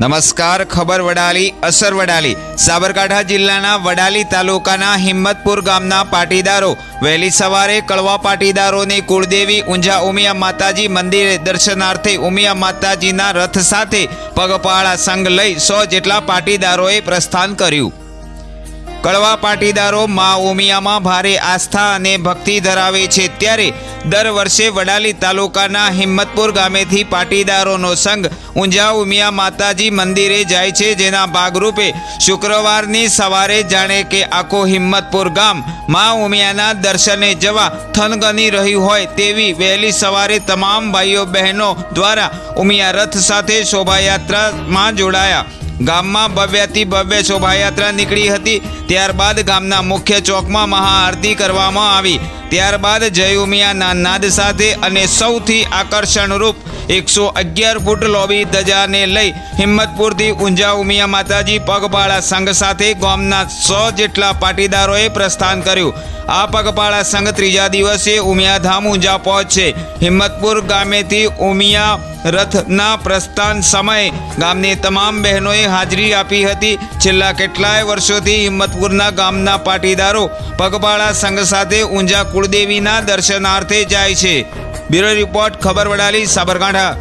નમસ્કાર, ખબર વડાલી, અસર વડાલી. સાબરકાંઠા જિલ્લાના વડાલી તાલુકાના હિંમતપુર ગામના પાટીદારો વહેલી સવારે કળવા પાટીદારોની કુળદેવી ઊંઝા ઉમિયા માતાજી મંદિરે દર્શનાર્થે ઉમિયા માતાજીના રથ સાથે પગપાળા સંઘ લઈ સો જેટલા પાટીદારોએ પ્રસ્થાન કર્યું. કડવા પાટીદારો મા ઉમિયામાં ભારે આસ્થા અને ભક્તિ ધરાવે છે. ત્યારે દર વર્ષે વડાલી તાલુકાના હિંમતપુર ગામેથી પાટીદારોનો સંઘ ઊંઝા ઉમિયા માતાજી મંદિરે જાય છે, જેના ભાગરૂપે શુક્રવારની સવારે જાણે કે આખો હિંમતપુર ગામ મા ઉમિયાના દર્શને જવા થનગની રહ્યું હોય તેવી વહેલી સવારે તમામ ભાઈઓ બહેનો દ્વારા ઉમિયા રથ સાથે શોભાયાત્રામાં જોડાયા. ગામમાં ભવ્યથી ભવ્ય શોભાયાત્રા નીકળી હતી. ત્યારબાદ ગામના મુખ્ય ચોકમાં મહાઆરતી કરવામાં આવી. ત્યારબાદ જય ઉમિયાના નાદ સાથે અને સૌથી આકર્ષણરૂપ એકસો અગિયાર ફૂટ લોબી ધજાને લઈ હિંમતપુરથી ઊંઝા ઉમિયા માતાજી પગપાળા સંઘ સાથે ગામના સો જેટલા પાટીદારોએ પ્રસ્થાન કર્યું. આ પગપાળા સંઘ ત્રીજા દિવસે ઉમિયાધામ ઊંઝા પહોંચશે હિંમતપુર ગામેથી ઉમિયા રથના પ્રસ્થાન સમયે ગામની તમામ બહેનોએ હાજરી આપી હતી. છેલ્લા કેટલાય વર્ષોથી હિંમતપુરના ગામના પાટીદારો પગપાળા સંઘ સાથે ઊંઝા કુળદેવીના દર્શનાર્થે જાય છે. બ્યુરો રિપોર્ટ ખબર વડાલી સાબરકાંઠા.